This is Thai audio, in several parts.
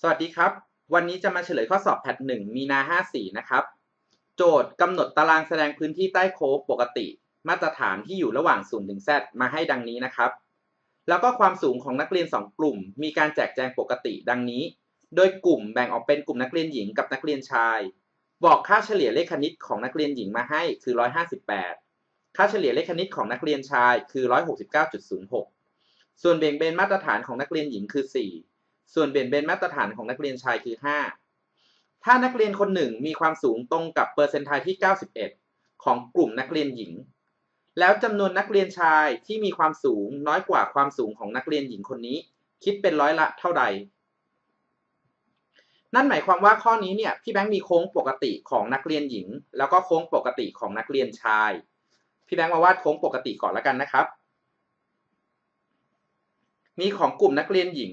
สวัสดีครับ วันนี้จะมาเฉลยข้อสอบแพทหนึ่งมีนา 54 นะครับ โจทย์กำหนดตารางแสดงพื้นที่ใต้โค้งปกติ มาตรฐานที่อยู่ระหว่าง0ถึง Z มาให้ดังนี้นะครับ แล้วก็ความสูงของนักเรียน 2 กลุ่ม มีการแจกแจงปกติดังนี้ โดยกลุ่มแบ่งออกเป็นกลุ่มนักเรียนหญิงกับนักเรียนชาย บอกค่าเฉลี่ยเลขคณิตของนักเรียนหญิงมาให้คือ 158 ค่าเฉลี่ยเลขคณิตของนักเรียนชายคือ 169.06 ส่วนเบี่ยงเบนมาตรฐานของนักเรียนหญิงคือ 4 ส่วนเบี่ยงเบนมาตรฐานของนักเรียนชายคือ 5 ถ้านักเรียนคนหนึ่งมีความสูงตรงกับเปอร์เซนต์ไทที่ 91 ของกลุ่มนักเรียนหญิง แล้วจำนวนนักเรียนชายที่มีความสูงน้อยกว่าความสูงของนักเรียนหญิงคนนี้ คิดเป็นร้อยละเท่าใด นั่นหมายความว่าข้อนี้เนี่ยพี่แบงค์มีโค้งปกติของนักเรียนหญิง แล้วก็โค้งปกติของนักเรียนชาย พี่แบงค์มาวาดโค้งปกติก่อนแล้วกันนะครับ มีของกลุ่มนักเรียนหญิง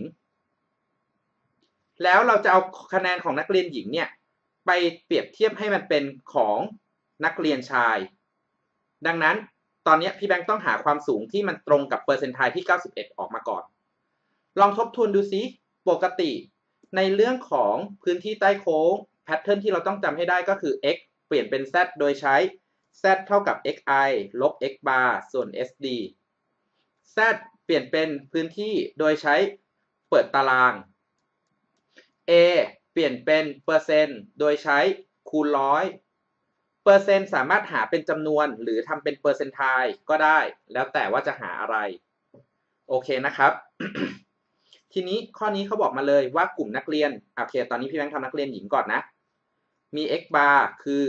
แล้วเราจะเอาคะแนนของนักเรียนหญิงเนี่ยไปเปรียบเทียบให้มันเป็นของนักเรียนชาย ดังนั้นตอนนี้พี่แบงค์ต้องหาความสูงที่มันตรงกับเปอร์เซนต์ไทที่ 91 ออกมาก่อน ลองทบทวนดูซิ ปกติ ในเรื่องของพื้นที่ใต้โค้งแพทเทิร์นที่เราต้องจำให้ได้ก็คือ x เปลี่ยนเป็น z โดยใช้ z เท่ากับ xi ลบ x bar ส่วน sd z เปลี่ยนเป็นพื้นที่โดยใช้เปิดตาราง a เปลี่ยนเป็นเปอร์เซ็นต์โดยใช้คูณร้อยเปอร์เซ็นต์สามารถหาเป็นจำนวนหรือทำเป็นเปอร์เซนต์ไทก็ได้ แล้วแต่ว่าจะหาอะไร โอเคนะครับ ทีนี้ข้อนี้เขาบอกมาเลยว่ากลุ่มนักเรียน โอเค ตอนนี้พี่แบงค์ทำนักเรียนหญิงก่อนนะ มี x bar คือ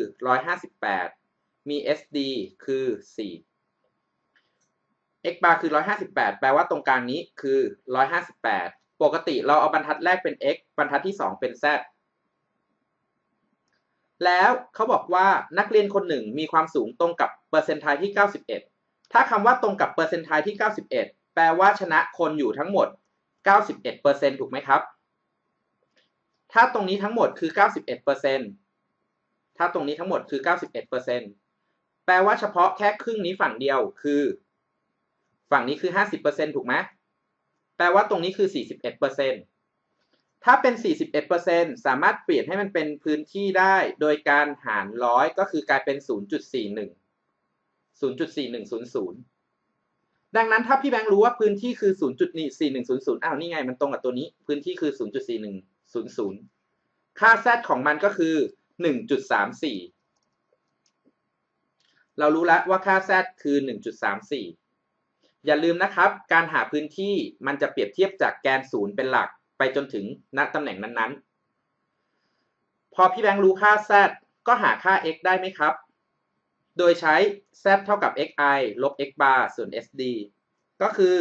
158 มี sd คือ 4 x bar คือ 158 แปลว่าตรงกลางนี้คือ 158 ปกติเราเอาบรรทัดแรกเป็น x บรรทัดที่ 2 เป็น z แล้วเขาบอกว่านักเรียนคนหนึ่งมีความสูงตรงกับเปอร์เซนต์ไทที่ 91 ถ้าคำว่าตรงกับเปอร์เซนต์ไทที่ 91 แปลว่าชนะคนอยู่ทั้งหมด 91%ถูกไหมครับ ถ้าตรงนี้ทั้งหมดคือ 91%ถ้าตรงนี้ทั้งหมดคือ 91%แปลว่าเฉพาะแค่ครึ่งนี้ฝั่งเดียวคือ ฝั่งนี้คือ 50%ถูกไหม แปลว่าตรงนี้คือ 41%ถ้าเป็น 41%สามารถเปลี่ยนให้มันเป็นพื้นที่ได้ โดยการหารร้อยก็คือกลายเป็น 0.41 0.4100 ดังนั้นถ้าพี่แบงค์รู้ว่าพื้นที่คือ 0.4100 อ้าวนี่ไงมันตรงกับตัวนี้ พื้นที่คือ 0.4100 ค่า z ของมันก็คือ 1.34 เรารู้แล้วว่าค่า z คือ 1.34 อย่าลืมนะครับ การหาพื้นที่มันจะเปรียบเทียบจากแกนศูนย์เป็นหลักไปจนถึงณตำแหน่งนั้นๆ พอพี่แบงค์รู้ค่า z ก็หาค่า x ได้ไหมครับ โดยใช้ z เท่ากับ xi ลบ x bar ส่วน sd ก็คือ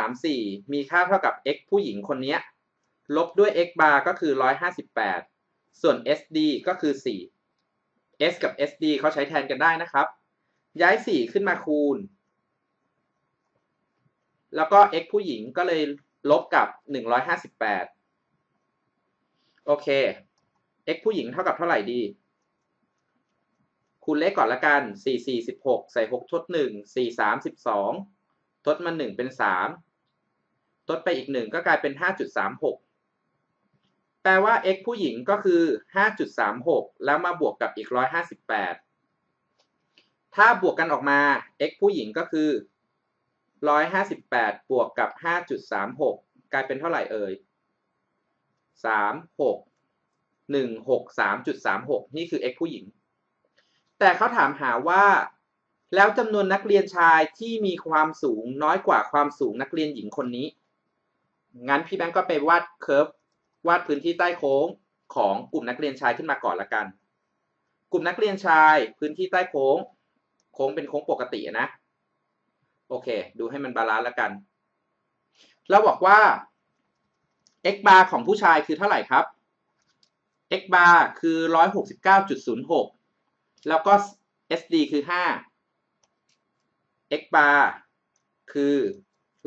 1.34 มีค่าเท่ากับ x ผู้หญิงคนนี้ ลบด้วย x bar ก็คือ 158 ส่วน sd ก็คือ 4 s กับ sd เขาใช้แทนกันได้นะครับ ย้าย 4 ขึ้นมาคูณ แล้วก็ x ผู้หญิงก็เลยลบกับ 158 โอเค x ผู้หญิงเท่ากับเท่าไหร่ดี คูณเลขก่อนละกัน 4 4 16 ใส่ 6 ทด 1 4 3 12 ทดมา 1 เป็น 3 ทดไปอีก 1 ก็กลายเป็น 5.36 แปลว่า x ผู้หญิงก็คือ 5.36 แล้วมาบวกกับอีก 158 ถ้าบวกกันออกมา x ผู้หญิงก็คือ 158บวกกับ5.36กลายเป็นเท่าไหร่เอ่ย36 163.36นี่คือ x ผู้หญิง แต่เขาถามหาว่า แล้วจำนวนนักเรียนชายที่มีความสูงน้อยกว่าความสูงนักเรียนหญิงคนนี้ งั้นพี่แบงก์ก็ไปวาดเคอร์ฟวาดพื้นที่ใต้โค้งของกลุ่มนักเรียนชายขึ้นมาก่อนละกัน กลุ่มนักเรียนชายพื้นที่ใต้โค้ง โค้งเป็นโค้งปกตินะ โอเค ดูให้มันบาลานซ์ละกัน เราบอกว่า x bar ของผู้ชายคือเท่าไหร่ครับ x bar คือ 169.06 แล้วก็ sd คือ 5 x bar คือ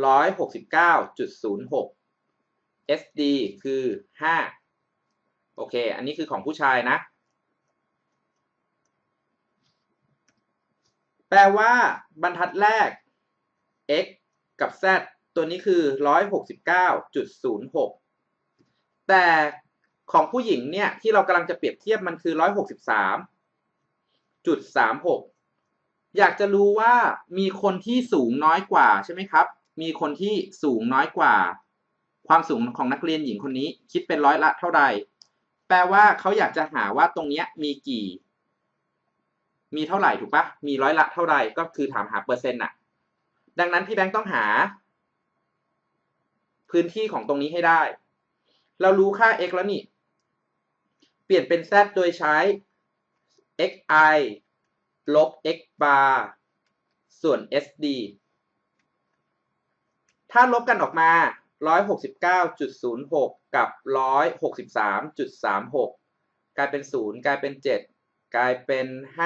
169.06 sd คือ 5 โอเค อันนี้คือของผู้ชายนะ แปลว่าบรรทัดแรก x กับ z ตัวนี้คือ 169.06 แต่ของผู้หญิงเนี่ย ที่เรากำลังจะเปรียบเทียบมันคือร้อยหกสิบสามจุดสามหกอยากจะรู้ว่ามีคนที่สูงน้อยกว่าใช่ไหมครับ มีคนที่สูงน้อยกว่า ความสูงของนักเรียนหญิงคนนี้คิดเป็นร้อยละเท่าไหร่แปลว่าเขาอยากจะหาว่าตรงเนี้ยมีกี่ มีเท่าไหร่ถูกปะมีร้อยละเท่าไหร่ก็คือถามหาเปอร์เซ็นต์อะ ดังนั้นพี่แบงค์ต้องหา พื้นที่ของตรงนี้ให้ได้ เรารู้ค่า x แล้วนี่ เปลี่ยนเป็น z โดยใช้ xi ลบ x bar ส่วน sd ถ้าลบกันออกมา 169.06 กับ 163.36 กลายเป็น 0 กลายเป็น 7 กลายเป็น 5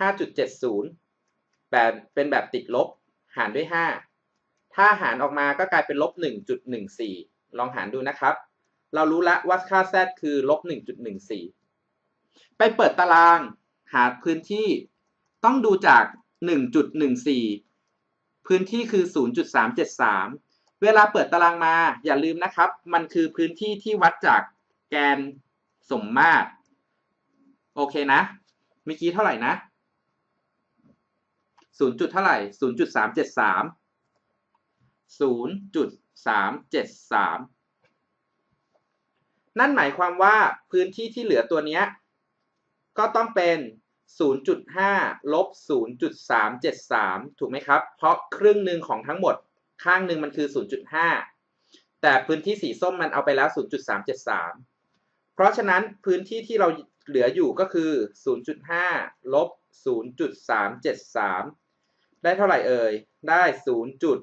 5.70 แบบเป็นแบบติดลบหารด้วย 5 ถ้าหารออกมาก็กลายเป็นลบ 1.14 ลองหารดูนะครับ เรารู้แล้วว่าค่า z คือลบ 1.14 ไปเปิดตารางหาพื้นที่ต้องดูจาก 1.14 พื้นที่คือ 0.373 เวลาเปิดตารางมาอย่าลืมนะครับ มันคือพื้นที่ที่วัดจากแกนสมมาตร โอเคนะ เมื่อกี้เท่าไหร่นะ 0. จุดเท่าไหร่0.373 0.373นั่นหมายความว่าพื้นที่ที่เหลือตัวเนี้ยก็ต้องเป็น 0.5 ลบ 0.373 ถูกไหมครับ เพราะครึ่งหนึ่งของทั้งหมด ข้างหนึ่งมันคือ 0.5 แต่พื้นที่สีส้มมันเอาไปแล้ว 0.373 เพราะฉะนั้นพื้นที่ที่เราเหลืออยู่ก็คือ 0.5 ลบ 0.373 ได้เท่าไหร่เอ่ย ได้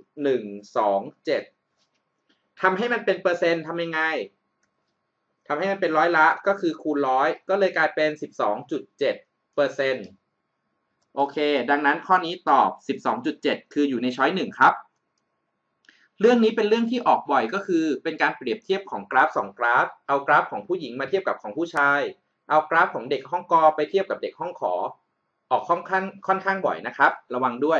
0.127ทำให้มันเป็นเปอร์เซ็นต์ทำยังไงทำให้มันเป็นร้อยละก็คือคูณร้อยก็เลยกลายเป็น 12.7เปอร์เซ็นต์โอเค ดังนั้นข้อนี้ตอบ 12.7 คืออยู่ในช้อยหนึ่งครับ เรื่องนี้เป็นเรื่องที่ออกบ่อยก็คือ เป็นการเปรียบเทียบของกราฟ 2 กราฟ เอากราฟของผู้หญิงมาเทียบกับของผู้ชาย เอากราฟของเด็กห้องกอไปเทียบกับเด็กห้องขอ ออกค่อนข้างค่อนข้างบ่อยนะครับ ระวังด้วย